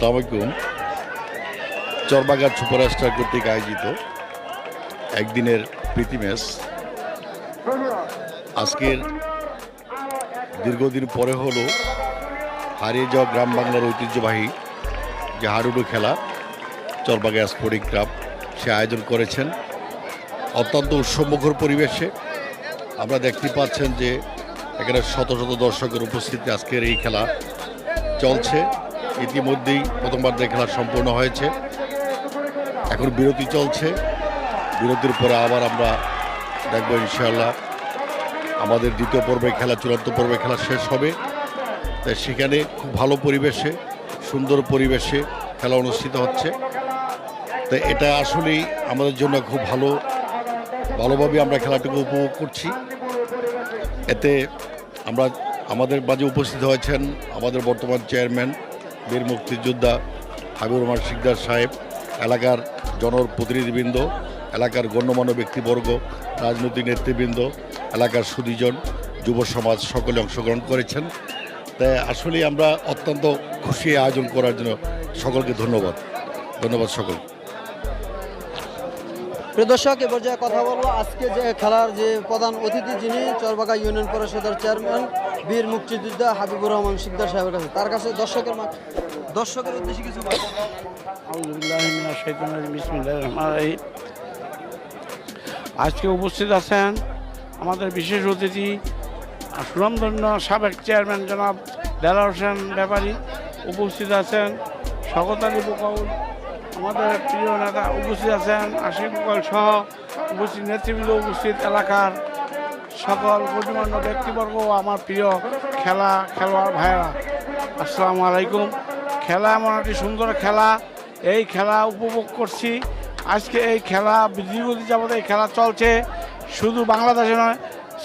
আসসালামু আলাইকুম চরবাগার সুপারস্টার কর্তৃক আয়োজিত একদিনের প্রীতি ম্যাচ। আজকের দীর্ঘদিন পরে হলো হারিয়ে যাওয়া গ্রাম বাংলার ঐতিহ্যবাহী যে হাডুডু খেলা চরবাগা স্পোর্টিং ক্লাব সে আয়োজন করেছেন। অত্যন্ত উৎসবমুখর পরিবেশে আমরা দেখতে পাচ্ছেন যে এখানে শত শত দর্শকের উপস্থিতি আজকের এই খেলা চলছে। ইতিমধ্যেই প্রথমবার খেলা সম্পূর্ণ হয়েছে। এখন বিরতি চলছে। বিরতির পরে আবার আমরা দেখব ইনশাআল্লাহ। আমাদের দ্বিতীয় পর্বে খেলা, চূড়ান্ত পর্বে খেলা শেষ হবে। তাই সেখানে খুব ভালো পরিবেশে, সুন্দর পরিবেশে খেলা অনুষ্ঠিত হচ্ছে। তো এটা আসলেই আমাদের জন্য খুব ভালো। ভালোভাবে আমরা খেলাটুকু উপভোগ করছি। এতে আমরা, আমাদের মাঝে উপস্থিত হয়েছেন আমাদের বর্তমান চেয়ারম্যান বীর মুক্তিযোদ্ধা হাবিবুর রহমান শিকদার সাহেব, এলাকার জনপ্রতিনিধিবৃন্দ এলাকার গণ্যমান্য ব্যক্তিবর্গ, রাজনৈতিক নেতৃবৃন্দ, এলাকার সুদীজন, যুব সমাজ সকলে অংশগ্রহণ করেছেন। তাই আসলে আমরা অত্যন্ত খুশি আয়োজন করার জন্য সকলকে ধন্যবাদ। ধন্যবাদ সকল প্রিয় দর্শক, এ পর্যায়ে কথা বলব। আজকে যে খেলার যে প্রধান অতিথি যিনি চরবাগা ইউনিয়ন পরিষদের চেয়ারম্যান, বীর মুক্তিযোদ্ধা হাবিবুর রহমান শিকদার সাহেবের কাছে। তার কাছে দর্শকের দর্শকের উদ্দেশ্যে কিছু। আজকে উপস্থিত আছেন আমাদের বিশেষ অতিথি আর সুনামধন্য সাবেক চেয়ারম্যান জনাব দেলা হোসেন ব্যাপারী। উপস্থিত আছেন শকত আলী আমাদের প্রিয় নেতা উপস্থিত আছেন আশিক সহ উপস্থিত নেতৃবৃন্দ উপস্থিত এলাকার সকল গণ্যমান্য ব্যক্তিবর্গ আমার প্রিয় খেলা খেলোয়াড় ভাইয়েরা। আসসালামু আলাইকুম। খেলা এমন একটি সুন্দর খেলা। এই খেলা উপভোগ করছি। আজকে এই খেলা দীর্ঘদিন যাবত এই খেলা চলছে। শুধু বাংলাদেশে নয়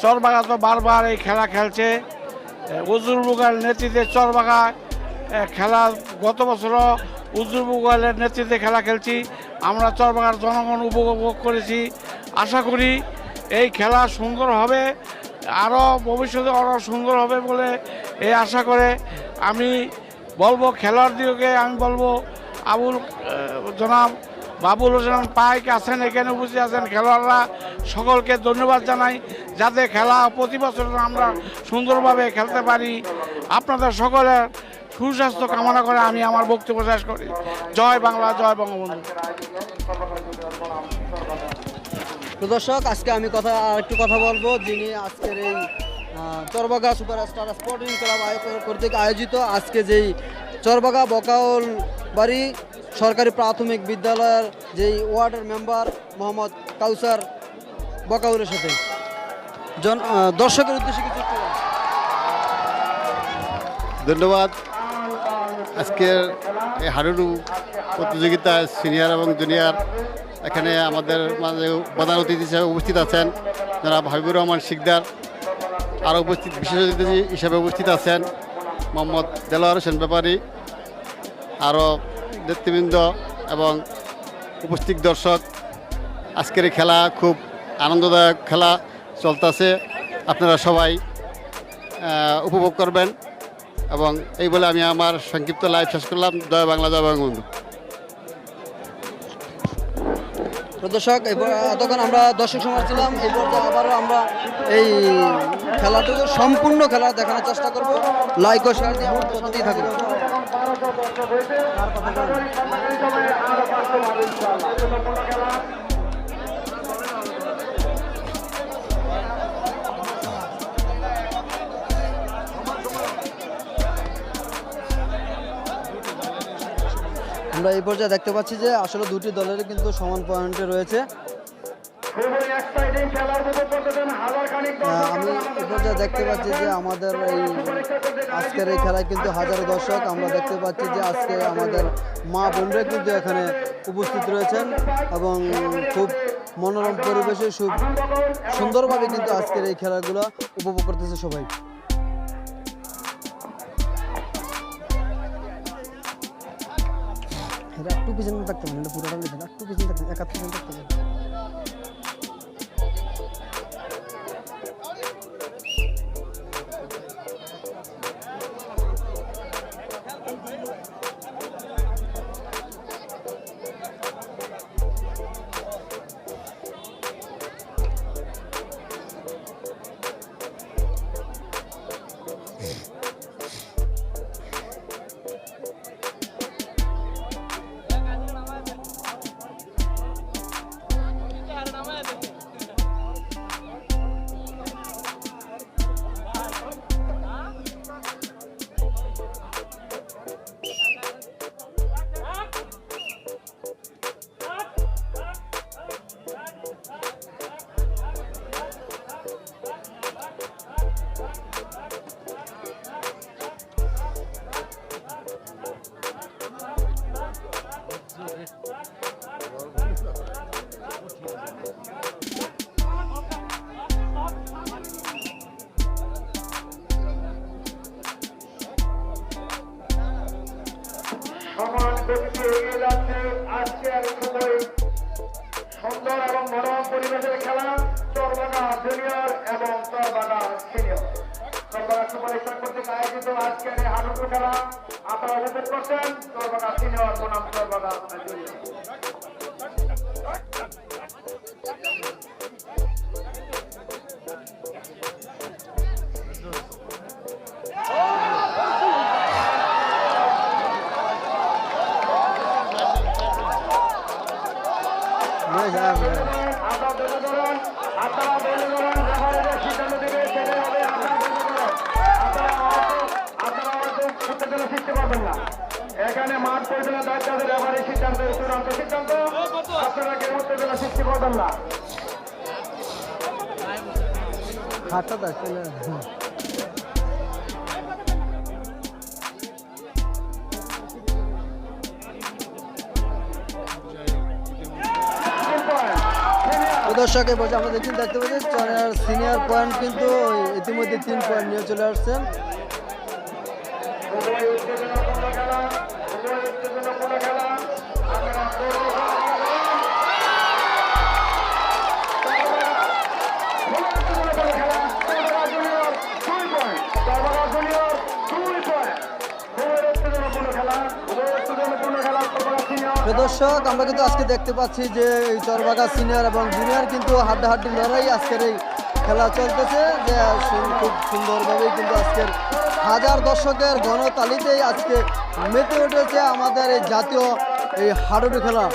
চরবাগা তো বারবার এই খেলা খেলছে। উজুর বুগাল নেতৃত্বে চরবাগা খেলা গত বছরও উজুর বুগালের নেতৃত্বে খেলা খেলছি। আমরা চরবাগার জনগণ উপভোগ করেছি। আশা করি এই খেলা সুন্দর হবে। আরও ভবিষ্যতে আরও সুন্দর হবে বলে এই আশা করে আমি বলব খেলোয়াড়দেরকে, আমি বলব আবুল জনাব বাবুল হোসেন পাইক আছেন, এখানে উপস্থিত আছেন খেলোয়াড়রা। সকলকে ধন্যবাদ জানাই। যাতে খেলা প্রতি বছর আমরা সুন্দরভাবে খেলতে পারি। আপনাদের সকলের সুস্বাস্থ্য কামনা করে আমি আমার বক্তব্য শেষ করি। জয় বাংলা জয় বঙ্গবন্ধু। দর্শক আজকে আমি কথা আর একটু কথা বলব যিনি আজকের এই চরবাগা সুপারস্টার স্পোর্টিং ক্লাব আয়- কর্তৃক আয়োজিত আজকে যেই চরবাগা বকাউল বাড়ি সরকারি প্রাথমিক বিদ্যালয়ের যেই ওয়ার্ডের মেম্বার মোহাম্মদ কাউসার বকাউলের সাথে। জন দর্শকের উদ্দেশ্যে কিছু ধন্যবাদ। আজকের এই হাডুডু প্রতিযোগিতায় সিনিয়র এবং জুনিয়র এখানে আমাদের মাঝে প্রধান অতিথি হিসেবে উপস্থিত আছেন যারা হাবিবুর রহমান শিকদার। আরও উপস্থিত বিশেষ অতিথি হিসেবে উপস্থিত আছেন মোহাম্মদ দেলোয়ার হোসেন ব্যাপারী। আরও নেতৃবৃন্দ এবং উপস্থিত দর্শক। আজকের খেলা খুব আনন্দদায়ক খেলা চলতেছে। আপনারা সবাই উপভোগ করবেন। এবং এই বলে আমি আমার সংক্ষিপ্ত লাইভ শেষ করলাম। জয় বাংলা, জয় বঙ্গবন্ধু। প্রিয় দর্শক এবার এতক্ষণ আমরা দর্শক সমাজ ছিলাম এই পর্যায়ে আবারও আমরা এই খেলাটুকু সম্পূর্ণ খেলা দেখানোর চেষ্টা করব। লাইক ও শেয়ার দিয়ে আমার পদ্ধতি থাকবে আমরা এই পর্যায়ে দেখতে পাচ্ছি যে আসলে দুটি দলেরই কিন্তু সমান পয়েন্টে রয়েছে। আহ, আমি পর্যায়ে দেখতে পাচ্ছি যে আমাদের এই আজকের এই খেলায় কিন্তু হাজারো দর্শক। আমরা দেখতে পাচ্ছি যে আজকে আমাদের মা বোনরা কিন্তু এখানে উপস্থিত রয়েছেন এবং খুব মনোরম পরিবেশে খুব সুন্দরভাবে কিন্তু আজকের এই খেলাগুলো উপভোগ করতেছে সবাই। পিছনে থাকতে পারেন পুরোটা একটু পিছনে থাকতে একাত্তর থাকতে পারেন সুন্দর এবং মনোরম পরিবেশের খেলা, চরবানা জুনিয়র এবং Charbana senior Charbana super star কর্তৃক আয়োজিত আজকের খেলা আপনারা উপভোগ করছেন চরবানা সিনিয়র বনাম চরবানা জুনিয়র এখানে মাঠ পরিচালনার দায়িত্ব আছে রেফারির সিদ্ধান্ত। চূড়ান্ত সিদ্ধান্ত আপনারা কেউ উত্তেজনা সৃষ্টি করবেন না হাতটা দর্শক এবার আমরা দেখি দেখতে পাচ্ছি সিনিয়র পয়েন্ট কিন্তু ইতিমধ্যে তিন পয়েন্ট নিয়ে চলে আসছেন। দর্শক, আমরা কিন্তু আজকে দেখতে পাচ্ছি যে এই চরবাগা সিনিয়র এবং জুনিয়র কিন্তু হাড্ডাহাড্ডি লড়াই আজকের এই খেলা চলতেছে। যে খুব সুন্দরভাবেই কিন্তু আজকের হাজার দর্শকের গণতালিতেই আজকে মেতে উঠেছে আমাদের এই জাতীয় এই হাডুডু খেলা।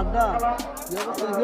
ওর গাড়টা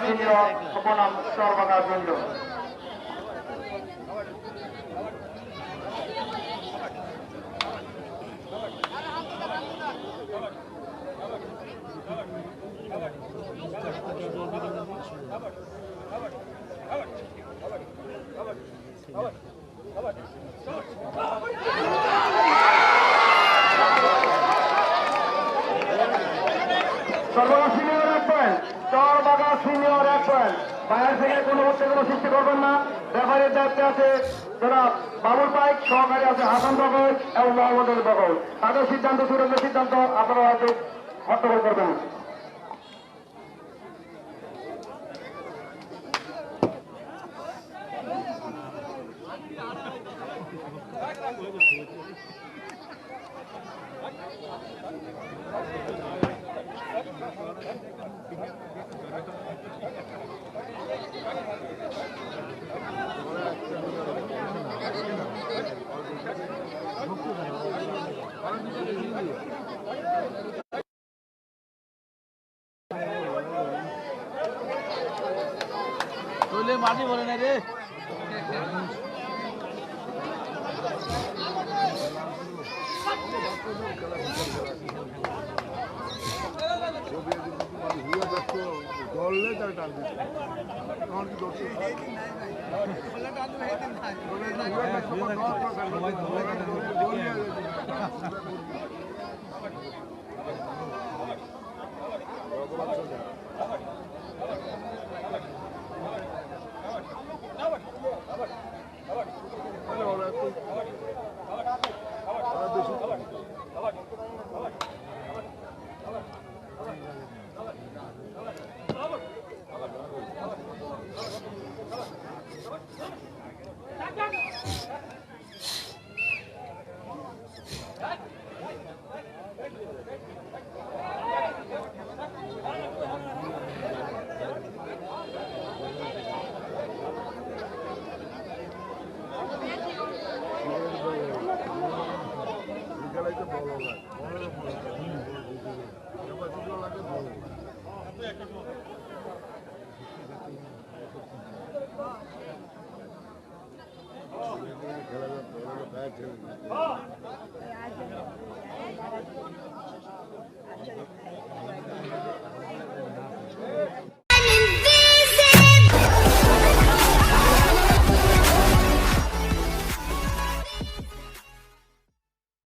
চরবাগা সিনিয়র বনাম চরবাগা জুনিয়র চরবাগা সিনিয়র এক পয়েন্ট চরবাগা সিনিয়র এক পয়েন্ট বাইরে থেকে কোনো উত্তেজনা সৃষ্টি করবেন না ব্যাপারের দায়িত্বে আছে যারা বাবুল পাইক, সহকারী আছে হাসান বগল এবং মোহাম্মদ বগল তাদের সিদ্ধান্ত চূড়ান্ত সিদ্ধান্ত, আপনারা হয়তো হট্টগোল করবেন না। নইলে মাটি ভরে না রে। ধরলে